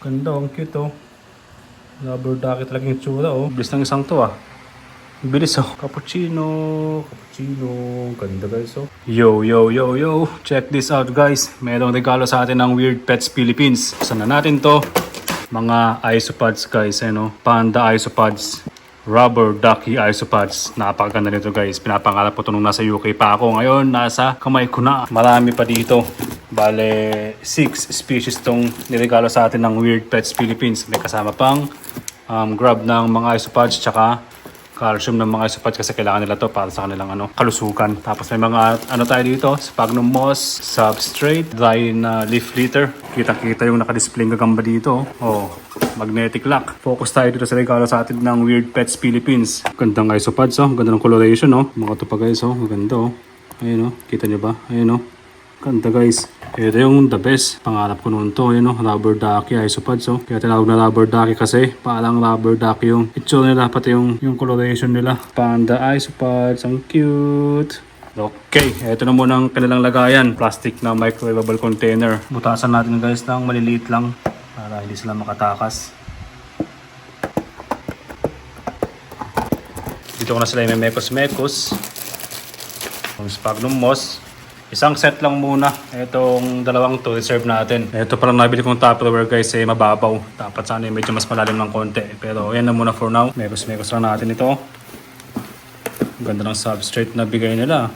Ganda, ang cute oh. Rubber ducky talaga yung tsura oh. Bilis ng isang to ah. Bilis oh. Cappuccino, cappuccino. Ganda guys oh. Yo, yo, yo, yo. Check this out guys. Merong regalo sa atin ng Weird Pets Philippines. Saan na natin to? Mga isopods guys, eh no? Panda isopods. Rubber Ducky Isopods. Napakaganda nito guys. Pinapangarap ko ito nung nasa UK pa ako. Ngayon, nasa kamay ko na. Marami pa dito. Bale, six species tong niregalo sa atin ng Weird Pets Philippines. May kasama pang um, grab ng mga isopods tsaka calcium ng mga isopods kasi kailangan nila to para sa kanilang ano, kalusugan. Tapos may mga ano tayo dito, sphagnum moss, substrate, dry na leaf litter. Kita-kita yung nakadisplay ng gagamba dito. Oh, magnetic lock. Focus tayo dito sa regalo sa atin ng Weird Pets Philippines. Gandang isopods oh, ganda ng coloration oh. Mga to pa guys oh, maganda oh. Ayun oh, kita niyo ba? Ayun oh. Ganda guys. Ito yung the best. Pangarap ko noon to. Yun o, rubber ducky isopods. Oh. Kaya tinawag na rubber ducky kasi parang rubber ducky yung itsura nila. Pati yung, yung coloration nila. Panda isopods. Ang cute. Okay, ito na muna ang kanilang lagayan. Plastic na microwavable container. Butasan natin guys ng maliliit lang para hindi sila makatakas. Dito ko na sila yung mekos-mekos. Yung sphagnum moss. Isang set lang muna. Itong dalawang to, reserve natin. Ito parang nabili kong Tupperware guys, eh, mababaw. Dapat sana eh, medyo mas malalim ng konti. Pero yan na muna for now. Mekos-mekos lang natin ito. Ganda ng substrate na bigay nila.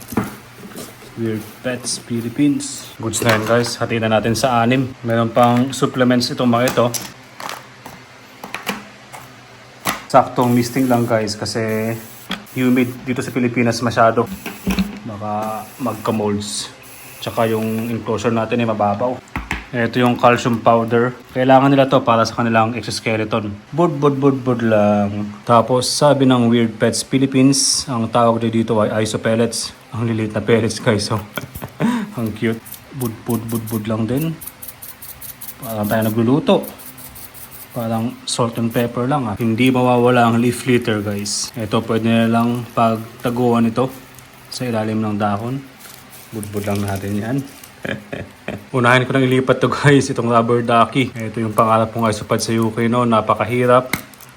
Weird Pets Philippines. Goods na yan guys. Hatiin na natin sa anim. Meron pang supplements itong mga ito. Saktong misting lang guys kasi humid dito sa Pilipinas masyado. Baka magka-molds. Tsaka yung enclosure natin ay mababaw. Ito yung calcium powder. Kailangan nila to para sa kanilang exoskeleton. Bud, bud, bud, bud lang. Tapos sabi ng Weird Pets Philippines, ang tawag nila dito ay iso pellets. Ang lilit na pellets guys. So, ang cute. Bud, bud, bud, bud lang din. Parang tayo nagluluto. Parang salt and pepper lang ah. Hindi mawawala ang leaf litter guys. Ito pwede na lang pagtaguan ito sa ilalim ng dahon. Budbud lang natin yan. Unahin ko nang ilipat to guys, itong rubber ducky. Ito yung pangarap kong isopad sa UK no, napakahirap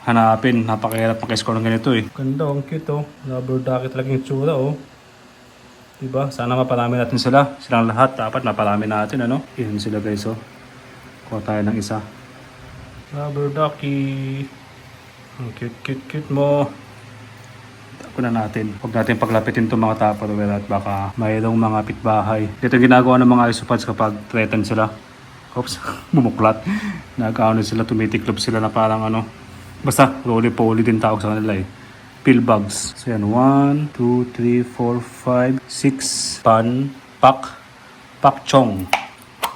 hanapin. Napakahirap makiscore ng ganito eh. Ganda, ang cute oh. Rubber ducky talaga yung tsura oh. Diba? Sana maparami natin sila. Silang lahat, dapat maparami natin ano. Ilan sila guys oh. Kuha tayo ng isa. Rubber ducky. Ang cute, cute, cute mo. Na natin. Huwag natin paglapitin itong mga tupperware at baka mayroong mga pitbahay. Ito ginagawa ng mga isopods kapag threatened sila. Oops, bumuklat. Nag-ano sila, tumitiklop sila na parang ano. Basta, roly-poly din tawag sa kanila eh. Pill bugs. So yan, 1, 2, 3, 4, 5, 6, pan, pak, pakchong.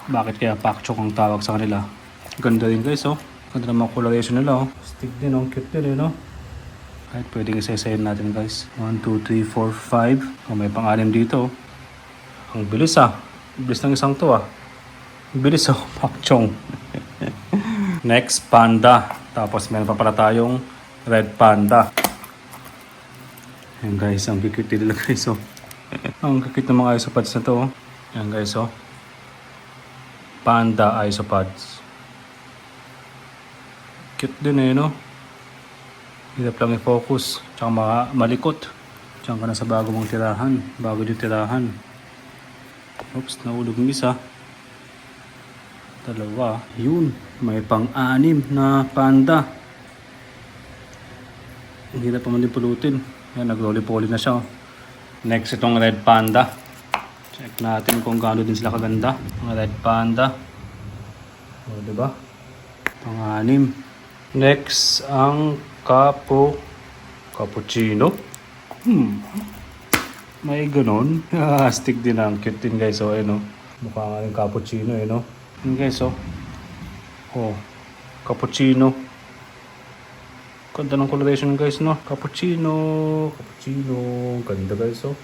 Bakit kaya pakchong ang tawag sa kanila? Ganda rin guys oh. Ganda mga coloration nila oh. Stick din oh, cute din eh no. Kahit pwedeng isa-isayin natin guys. 1, 2, 3, 4, 5. Oh, may pang-anim dito. oh. Ang bilis ah. Bilis ng isang to ah. Ang bilis oh. Pakchong. Next, panda. Tapos meron pa pala tayong red panda. Ayan guys, ang cute nila guys oh. ang cute ng mga isopods na to oh. Ayan guys oh. Panda isopods. Cute din eh no. Hirap lang i-focus. Tsaka ma- malikot. Diyan ka na sa bago mong tirahan. Bago yung tirahan. Oops, naulog yung isa. Dalawa. Yun. May pang-anim na panda. Ang hirap pa man din pulutin. Yan, nag-rolly-poly na siya. oh. Next, itong red panda. Check natin kung gaano din sila kaganda. Mga red panda. O, diba? Pang-anim. Next, ang capo cappuccino. Hmm. May ganon. Ah, stick din ang cute din guys. So, ayun oh. Mukha nga yung cappuccino eh, no? Yun guys, oh. Oh, cappuccino. Ganda ng coloration guys, no? Cappuccino, cappuccino. Ganda guys, oh.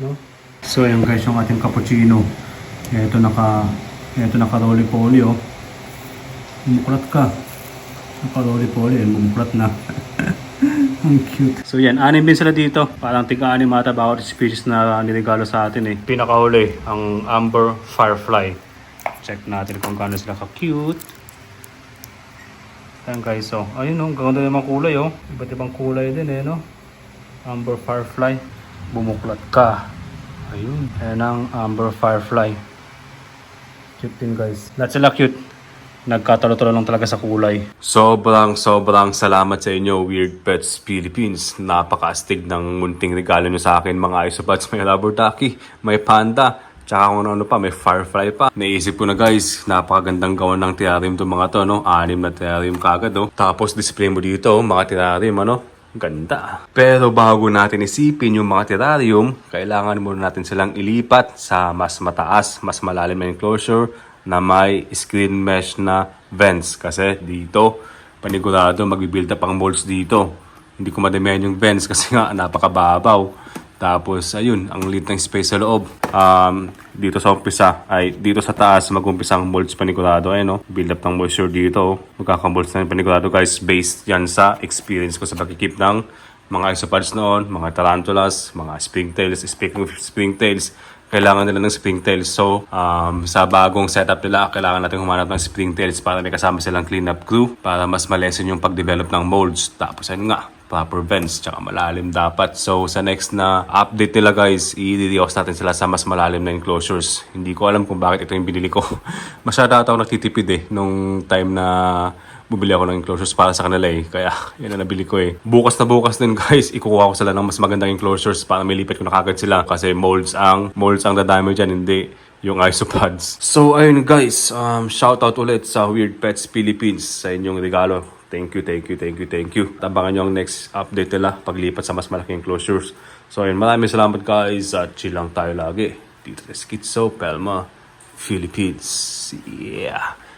No? So, ayun guys, yung ating cappuccino. Ito naka, ito naka roly-poly, oh. Bumuklat ka. And bumuklat na. Ang cute. So yan, anim din sila dito. Parang tiga-anim ata bawat species na niregalo sa atin eh. Pinakahuli, ang Amber Firefly. Check natin kung gaano sila ka-cute. Ayan guys, oh. Ayun oh, ganda naman kulay oh. Iba't ibang kulay din eh, no? Amber Firefly. Bumuklat ka. Ayun. Ayan ang Amber Firefly. Cute din guys. Lahat sila cute. Nagkatalo-talo lang talaga sa kulay. Sobrang sobrang salamat sa inyo Weird Pets Philippines. Napakaastig ng munting regalo nyo sa akin mga isopods. May rubber ducky, may panda, tsaka kung ano pa, may firefly pa. Naisip ko na guys, napakagandang gawa ng terrarium to mga to, no? Anim na terrarium kagad, no? Tapos display mo dito, mga terrarium, ano? Ganda. Pero bago natin isipin yung mga terrarium, kailangan muna natin silang ilipat sa mas mataas, mas malalim na enclosure na may screen mesh na vents. Kasi dito, panigurado, magbibuild up ang molds dito. Hindi ko madamihan yung vents kasi nga napakababaw. Tapos, ayun, ang lead ng space sa loob. Um, dito sa umpisa, ay dito sa taas, mag-umpisa ang molds panigurado. Ayun, no? Build up ng moisture dito. Magkakamolds na yung panigurado, guys. Based yan sa experience ko sa pagkikip ng mga isopods noon, mga tarantulas, mga springtails. Speaking of springtails, kailangan nila ng springtails. So, um, sa bagong setup nila, kailangan natin humanap ng springtails para may kasama silang cleanup crew para mas malesen yung pag-develop ng molds. Tapos, ayun nga, proper vents, tsaka malalim dapat. So, sa next na update nila guys, i-reuse natin sila sa mas malalim na enclosures. Hindi ko alam kung bakit ito yung binili ko. Masyado ata ako nagtitipid eh, nung time na bumili ako ng enclosures para sa kanila eh. Kaya, yun ang nabili ko eh. Bukas na bukas din guys, ikukuha ko sila ng mas magandang enclosures para may lipat ko na kagad sila. Kasi molds ang, molds ang dadami dyan, hindi yung isopods. So, ayun guys, um, shoutout ulit sa Weird Pets Philippines sa inyong regalo. Thank you, thank you, thank you, thank you. Tabangan nyo ang next update nila paglipat sa mas malaking enclosures. So, ayun, maraming salamat guys at chill lang tayo lagi. Dito sa Schizo, Pelma, Philippines. Yeah.